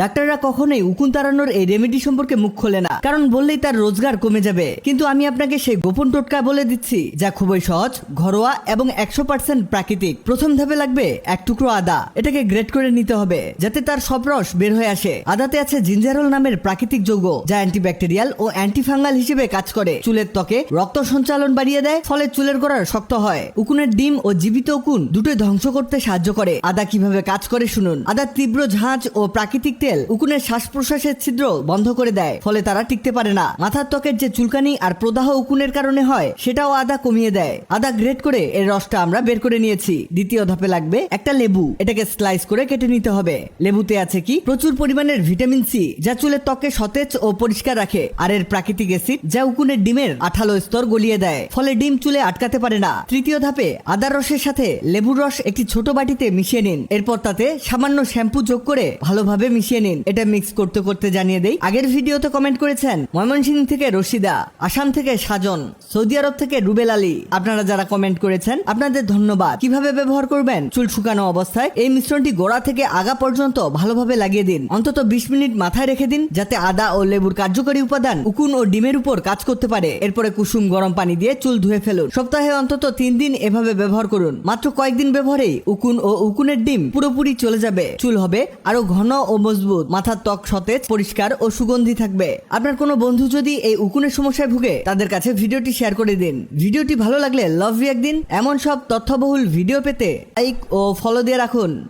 ডাক্তাররা কখনোই উকুন তাড়ানোর এই রেমেডি সম্পর্কে মুখ খোলে না। কারণ বললেই তার রোজগার কমে যাবে। কিন্তু আমি আপনাকে সেই গোপন টোটকা বলে দিচ্ছি, যা খুবই সহজ, ঘরোয়া এবং একশো পার্সেন্ট প্রাকৃতিক। প্রথম ধাপে লাগবে এক টুকরো আদা। এটাকে গ্রেট করে নিতে হবে, যাতে তার সব রস বের হয়ে আসে। আদাতে আছে জিঞ্জারল নামের প্রাকৃতিক যৌগ, যা অ্যান্টিব্যাকটেরিয়াল ও অ্যান্টিফাঙ্গাল হিসেবে কাজ করে। চুলের ত্বকে রক্ত সঞ্চালন বাড়িয়ে দেয়, ফলে চুলের গোড়ার শক্ত হয়। উকুনের ডিম ও জীবিত উকুন দুটোই ধ্বংস করতে সাহায্য করে। আদা কীভাবে কাজ করে শুনুন। আদার তীব্র ঝাঁঝ ও প্রাকৃতিক তেল উকুনের শ্বাস প্রশ্বাসের ছিদ্র বন্ধ করে দেয়, ফলে তারা টিকতে পারে না। মাথার ত্বকের যে চুলকানি আর প্রদাহ উকুনের কারণে হয়, সেটাও আদা কমিয়ে দেয়। আদা গ্রেট করে এর রসটা আমরা বের করে নিয়েছি। দ্বিতীয় ধাপে লাগবে একটা লেবু। এটাকে স্লাইস করে কেটে নিতে হবে। লেবুতে আছে কি? প্রচুর পরিমাণের ভিটামিন সি, যা চুলের ত্বককে সতেজ ও পরিষ্কার রাখে, আর এর প্রাকৃতিক অ্যাসিড, যা উকুনের ডিমের আঠালো স্তর গলিয়ে দেয়, ফলে ডিম চুলে আটকাতে পারে না। তৃতীয় ধাপে আদার রসের সাথে লেবুর রস একটি ছোট বাটিতে মিশিয়ে নিন। এরপর তাতে সামান্য শ্যাম্পু যোগ করে ভালোভাবে মিশিয়ে নিন। এটা মিক্স করতে করতে জানিয়ে দেই। আগের ভিডিওতে কমেন্ট করেছেন ময়মনসিংহ থেকে রশিদা, আসাম থেকে সাজন, সৌদি আরব থেকে রুবেল আলী। আপনারা যারা কমেন্ট করেছেন, আপনাদের ধন্যবাদ। কীভাবে ব্যবহার করবেন? চুল শুকানো অবস্থায় এই মিশ্রণটি গোড়া থেকে আগা পর্যন্ত ভালোভাবে লাগিয়ে দিন। অন্তত বিশ মিনিট মাথায় রেখে দিন, যাতে আদা ও লেবুর কার্যকরী উপাদান উকুন ও ডিমের উপর কাজ করতে পারে। এরপরে কুসুম গরম পানি দিয়ে চুল ধুয়ে ফেলুন। সপ্তাহে অন্তত তিন দিন এভাবে ব্যবহার করুন। মাত্র কয়েকদিন ব্যবহারেই উকুন ও উকুনের ডিম পুরোপুরি চলে যাবে। চুল হবে আরও ঘন ও মজবুত। মাথার ত্বক সতেজ, পরিষ্কার ও সুগন্ধি থাকবে। আপনার কোনো বন্ধু যদি এই উকুনের সমস্যায় ভুগে, তাদের কাছে ভিডিওটি শেয়ার করে দিন। ভিডিওটি ভালো লাগলে লাভ একদিন। দিন এমন সব তথ্যবহুল ভিডিও পেতে লাইক ও ফলো দিয়ে রাখুন।